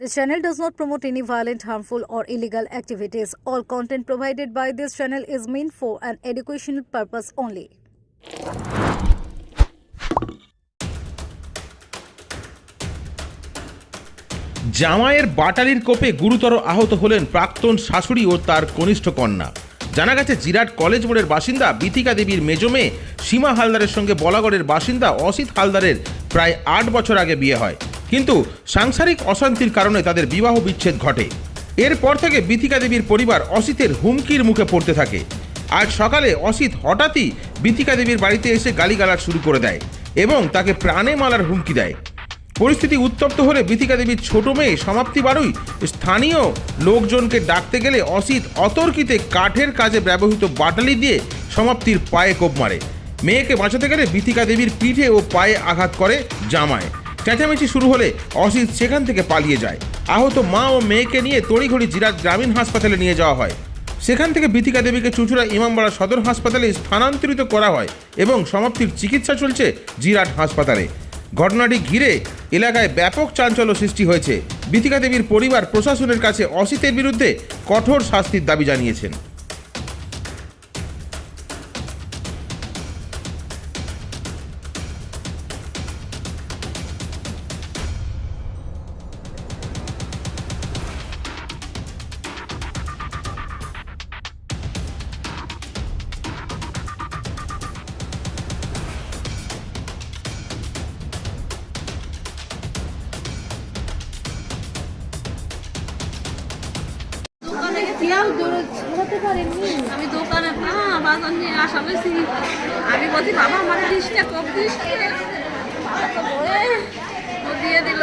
This channel does not promote any violent, harmful, or illegal activities. All content provided by this channel is meant for an educational purpose only. জামাইয়ের বাটালির কোপে গুরুতর আহত হলেন প্রাক্তন শাশুড়ি ও তার কনিষ্ঠ কন্যা জানা গেছে জিরাট কলেজ মোড়ের বাসিন্দা বিথিকা দেবীর মেজ মেয়ে সীমা হালদারের সঙ্গে বলাগড়ের বাসিন্দা অসিত হালদারের প্রায় আট বছর আগে বিয়ে হয় কিন্তু সাংসারিক অশান্তির কারণে তাদের বিবাহ বিচ্ছেদ ঘটে। এরপর থেকে বিথিকা দেবীর পরিবার অসিতের হুমকির মুখে পড়তে থাকে। আজ সকালে অসিত হঠাৎই বিথিকা দেবীর বাড়িতে এসে গালিগালাজ শুরু করে দেয় এবং তাকে প্রাণে মালার হুমকি দেয়। পরিস্থিতি উত্তপ্ত হলে বিথিকা দেবীর ছোট মেয়ে সমাপ্তি বারুই স্থানীয় লোকজনকে ডাকতে গেলে অসিত অতর্কিতে কাঠের কাজে ব্যবহৃত বাটালি দিয়ে সমাপ্তির পায়ে কোপ মারে। মেয়েকে বাঁচাতে গেলে বিথিকা দেবীর পিঠে ও পায়ে আঘাত করে জামায়। চেঁচামেচি শুরু হলে অসিত সেখান থেকে পালিয়ে যায়। আহত মা ও মেয়েকে নিয়ে তড়িঘড়ি জিরাট গ্রামীণ হাসপাতালে নিয়ে যাওয়া হয়। সেখান থেকে বিথিকা দেবীকে চুঁচুড়া ইমামবাড়া সদর হাসপাতালে স্থানান্তরিত করা হয় এবং সমাপ্তির চিকিৎসা চলছে জিরাট হাসপাতালে। ঘটনাটি ঘিরে এলাকায় ব্যাপক চাঞ্চল্য সৃষ্টি হয়েছে। বিথিকা দেবীর পরিবার প্রশাসনের কাছে অসিতের বিরুদ্ধে কঠোর শাস্তির দাবি জানিয়েছেন। আমি দোকানে না বাজার নিয়ে আসা হয়েছি। আমি বলছি বাবা আমার দিসটা কম দিস দিয়ে দিল।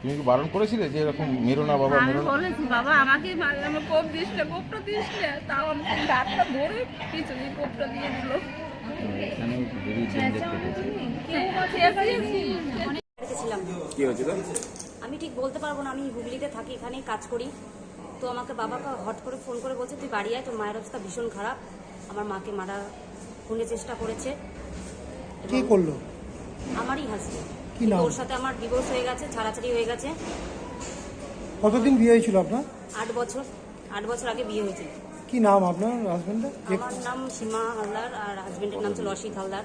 তুমি কি বারণ করেছিলে যে এরকম মেরো না বাবা আমি বলেছি বাবা আমাকে মারলে আমার কোপ দিস না কোপটা দিস না তাও আমাকে ডাক্তার ধরে পিছনে কোপটা দিয়ে দিল। চেঁচিয়েছি। ছিলাম কি হয়েছিল আমি ঠিক বলতে পারব না আমি হুগলিতে থাকি এখানেই কাজ করি। তো আমাকে বাবাকে হট করে ফোন করে বলছে তুই বাড়ি আয় তোর মায়ের অবস্থা ভীষণ খারাপ। আমার মাকে মারা খুনের চেষ্টা করেছে। কে করল? আমারই নাম? ওর সাথে আমার ডিভোর্স হয়ে গেছে ছাড়াছাড়ি হয়ে গেছে। কতদিন বিয়ে হয়েছিল আপনার? আট বছর। আট বছর আগে বিয়ে হয়েছিল। কি নাম আপনার হাজবেন্ডের আমার নাম সীমা হালদার আর হাজবেন্ডের নাম ছিল অসিত হালদার।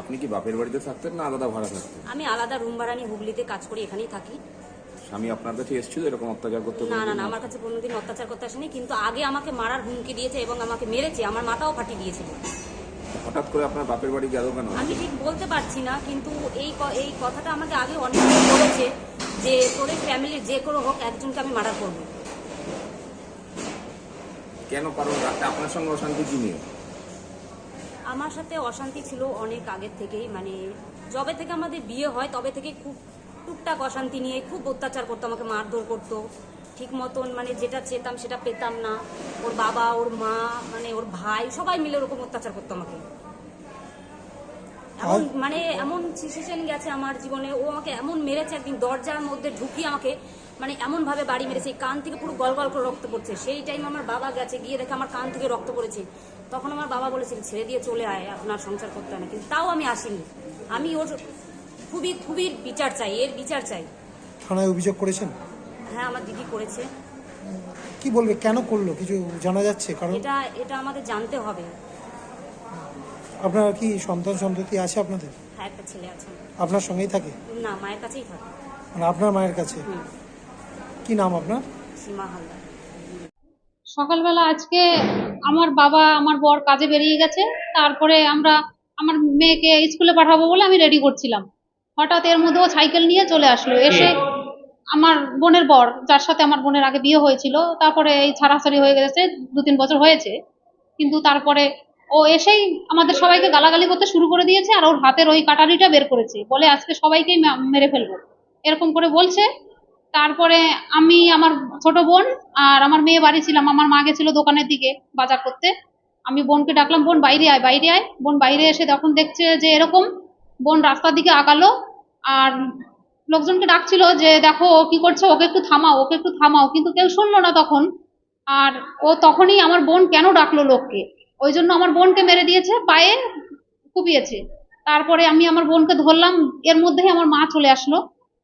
আপনি কি বাপের বাড়িতে থাকতেন না আলাদা ভাড়া থাকতেন? আমি আলাদা রুম ভাড়া নিয়ে হুগলিতে কাজ করি এখানেই থাকি। স্বামী আপনার কাছে এসেছিল এরকম অত্যাচার করতে না না না আমার কাছে কোনোদিন অত্যাচার করতে আসেনি কিন্তু আগে আমাকে মারার হুমকি দিয়েছে এবং আমাকে মেরেছে আমার মাথাও ফাটিয়ে দিয়েছিল। হঠাৎ করে আপনার বাপের বাড়ি গেল কেন? আমি ঠিক বলতে পারছি না কিন্তু এই এই কথাটা আমাকে আগে অনেক বলেছে যে তোদের ফ্যামিলির যে কোনো হোক একজনকে আমি মার্ডার করব। কেন কারণ আপনার সঙ্গে অশান্তি কি নিয়ে? আমার সাথে অশান্তি ছিল অনেক আগের থেকেই মানে যবে থেকে আমাদের বিয়ে হয় তবে থেকে খুব টুকটাক অশান্তি নিয়ে খুব অত্যাচার করতো আমাকে মারধর করতো। ঠিক মতন মানে যেটা চেতাম সেটা পেতাম না। ওর বাবা ওর মা মানে ওর ভাই সবাই মিলে ওরকম অত্যাচার করতো আমাকে। এমন মানে এমন সিচুয়েশন গেছে আমার জীবনে। ও আমাকে এমন মেরেছে একদিন দরজার মধ্যে ঢুকিয়ে আমাকে মানে এমন ভাবে বাড়ি মেরেছে। এই কান থেকে পুরো গল গল করে রক্ত পড়ছে। সেই টাইম আমার বাবা গেছে গিয়ে দেখে আমার কান থেকে রক্ত পড়েছে। তখন আমার বাবা বলেছিল ছেড়ে দিয়ে চলে আয় আপনার সংসার করতে হয় না। কিন্তু তাও আমি আসিনি। আমি ওর খুবই খুবই বিচার চাই এর বিচার চাই। থানায় অভিযোগ করেছেন? হ্যাঁ আমার দিদি করেছে। কি বলবে কেন করল? কিছু জানা যাচ্ছে কারণ? এটা এটা আমাদের জানতে হবে। আপনার কি সন্তান সন্ততি আছে আপনাদের? হ্যাঁ একটা ছেলে আছে। আপনার সঙ্গেই থাকে? না মায়ের কাছেই থাকে। মানে আপনার মায়ের কাছে? হুম। কি নাম আপনার? সীমা হালদার। সকালবেলা আজকে আমার বাবা আমার বর কাজে বেরিয়ে গেছে। তারপরে আমরা আমার মেয়েকে স্কুলে পাঠাবো বলে আমি রেডি করছিলাম। হঠাৎ এর মধ্যে ও সাইকেল নিয়ে চলে আসলো। এসে আমার বোনের বর যার সাথে আমার বোনের আগে বিয়ে হয়েছিল তারপরে এই ছাড়াছাড়ি হয়ে গেছে দু তিন বছর হয়েছে। কিন্তু তারপরে ও এসেই আমাদের সবাইকে গালাগালি করতে শুরু করে দিয়েছে আর ওর হাতের ওই কাটারিটা বের করেছে। বলে আজকে সবাইকেই মেরে ফেলব। এরকম করে বলছে। তারপরে আমি আমার ছোট বোন আর আমার মেয়ে বাড়ি ছিলাম। আমার মা গেছিল দোকানের দিকে বাজার করতে। আমি বোনকে ডাকলাম বোন বাইরে আয় বাইরে আয়। বোন বাইরে এসে তখন দেখছে যে এরকম বোন রাস্তার দিকে আগালো আর লোকজনকে ডাকছিল যে, দেখো, ও কি করছে? ওকে একটু থামাও, ওকে একটু থামাও। কিন্তু কেউ শুনলো না তখন। আর ও তখনই আমার বোন কেন ডাকলো লোককে? ওই জন্য আমার বোনকে মেরে দিয়েছে, পায়ে কুপিয়েছে। তারপরে আমি আমার বোনকে ধরলাম, এর মধ্যেই আমার মা চলে আসলো।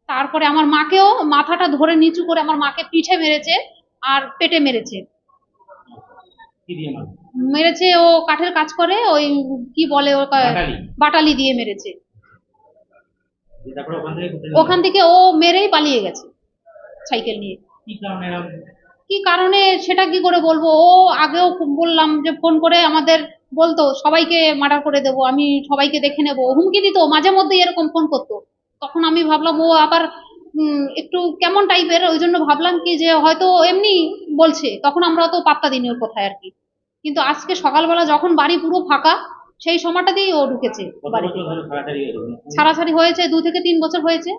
তারপরে আমার মাকেও মাথাটা ধরে নিচু করে আমার মাকে পিঠে মেরেছে আর পেটে মেরেছে? মেরেছে ও কাঠের কাজ করে ওই কি বলে ও বাটালি? দিয়ে মেরেছে। ওখান থেকে ও মেরেই পালিয়ে গেছে সাইকেল নিয়ে। কি কারণে সেটা কি করে বলব? ও আগেও বললাম যে ফোন করে আমাদের বলতো সবাইকে মার্ডার করে দেবো আমি সবাইকে দেখে নেব। হুমকি দিত মাঝে মধ্যে এরকম ফোন করতো। তখন আমি ভাবলাম ও আবার একটু কেমন টাইপের ওই জন্য ভাবলাম কি যে হয়তো এমনি বলছে তখন আমরা তো পাত্তা দিইনি ওর কথায় আর কি। কিন্তু আজকে সকালবেলা যখন বাড়ি পুরো ফাঁকা সেই সময়টাতেই ও ঢুকেছে বাড়িতে। ছাড়াছাড়ি হয়েছে দু থেকে তিন বছর হয়েছে।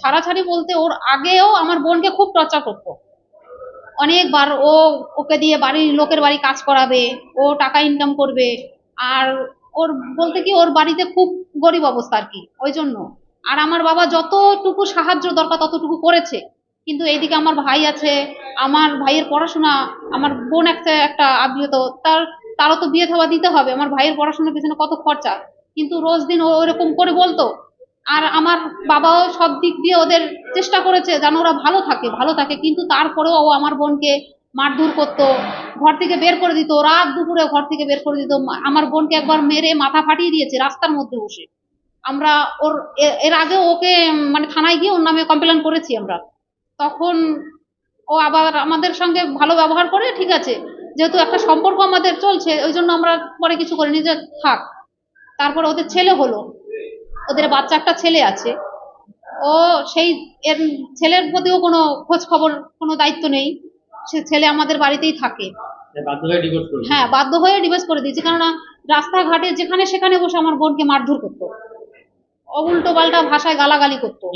ছাড়াছাড়ি বলতে ওর আগেও আমার বোনকে খুব টর্চার করতো। অনেকবার ও ওকে দিয়ে বাড়ির লোকের বাড়ি কাজ করাবে ও টাকা ইনকাম করবে আর ওর বলতে কি ওর বাড়িতে খুব গরিব অবস্থা আর কি ওই জন্য। আর আমার বাবা যতটুকু সাহায্য দরকার ততটুকু করেছে। কিন্তু এইদিকে আমার ভাই আছে, আমার ভাইয়ের পড়াশোনা, আমার বোন একটা একটা আবিহত তার, তারও তো বিয়ে থাবা দিতে হবে, আমার ভাইয়ের পড়াশোনার পিছনে কত খরচা। কিন্তু রোজ দিন ও এরকম করে বলতো। আর আমার বাবাও সব দিক দিয়ে ওদের চেষ্টা করেছে যেন ওরা ভালো থাকে ভালো থাকে। কিন্তু তারপরেও ও আমার বোনকে মারধর করতো, ঘর থেকে বের করে দিত, রাত দুপুরে ঘর থেকে বের করে দিত। আমার বোনকে একবার মেরে মাথা ফাটিয়ে দিয়েছে রাস্তার মধ্যে বসে। আমরা ওর এর আগে ওকে মানে থানায় গিয়ে ওর নামে কমপ্লেন করেছি আমরা। তখন ও আবার আমাদের সঙ্গে ভালো ব্যবহার করে ঠিক আছে। যেহেতু একটা সম্পর্ক আমাদের চলছে ওই জন্য আমরা পরে কিছু করিনি যে থাক। তারপর ওদের ছেলে হলো। ওদের বাচ্চা একটা ছেলে আছে। ও সেই এর ছেলের প্রতিও কোনো খোঁজ খবর কোনো দায়িত্ব নেই। সে ছেলে আমাদের বাড়িতেই থাকে। হয়ে বাধ্য হয়ে ডিভোর্স করে দিয়েছি। কেননা রাস্তাঘাটে যেখানে সেখানে বসে আমার বোনকে মারধর করতো। উল্টো পাল্টা ভাষায় গালাগালি করতো।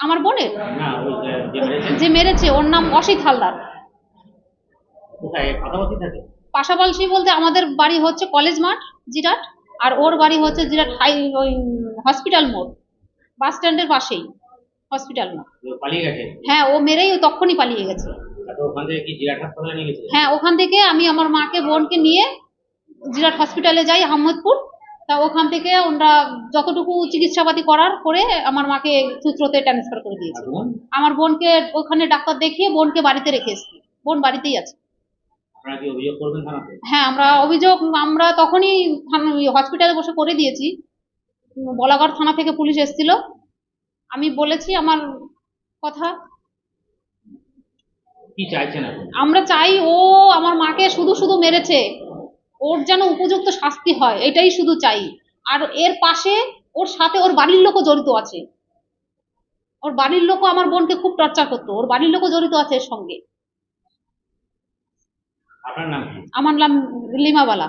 আমার বোনের যে- যে মেরেছে। ওর নাম অসিত হালদার। পাশাপাশি বলতে আমাদের বাড়ি হচ্ছে কলেজ মাঠ জিরাট আর ওর বাড়ি হচ্ছে জিরাট হাই ওই হসপিটাল মোড় বাস স্ট্যান্ডের পাশেই হসপিটাল মোড়। হ্যাঁ ও মেরেই ও তখনই পালিয়ে গেছে? হ্যাঁ ওখান থেকে আমি আমার মাকে বোনকে নিয়ে জিরাট হসপিটালে যাই আহমদপুর। তা ওখান থেকে ওরা যতটুকু চিকিৎসাপাতি করার করে আমার মাকে সূত্রতে ট্রান্সফার করে দিয়েছে। আমার বোনকে ওখানে ডাক্তার দেখিয়ে বোনকে বাড়িতে রেখে এসেছি। বোন বাড়িতেই আছে। হ্যাঁ আমরা অভিযোগ আমরা তখনই হসপিটালে বসে করে দিয়েছি। বলাগড় থানা থেকে পুলিশ এসেছিল। আমি বলেছি আমার কথা। আমরা চাই ও আমার মাকে শুধু শুধু মেরেছে। ওর যেন উপযুক্ত শাস্তি হয় এটাই শুধু চাই। আর এর পাশে ওর সাথে ওর বাড়ির লোকও জড়িত আছে। ওর বাড়ির লোকও আমার বোনকে খুব টর্চার করতো ওর বাড়ির লোকও জড়িত আছে এর সঙ্গে। আপনার নাম কি? আমার নাম লিমাবালা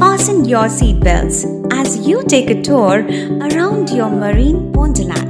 Fasten your seatbelts as you take a tour around your marine wonderland.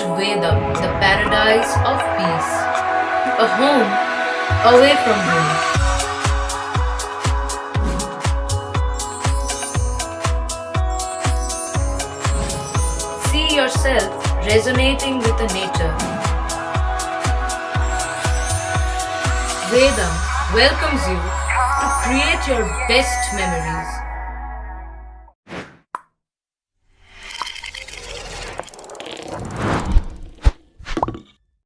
Vedam, the paradise of peace. a home away from home. See yourself resonating with the nature. Vedam welcomes you to create your best memories.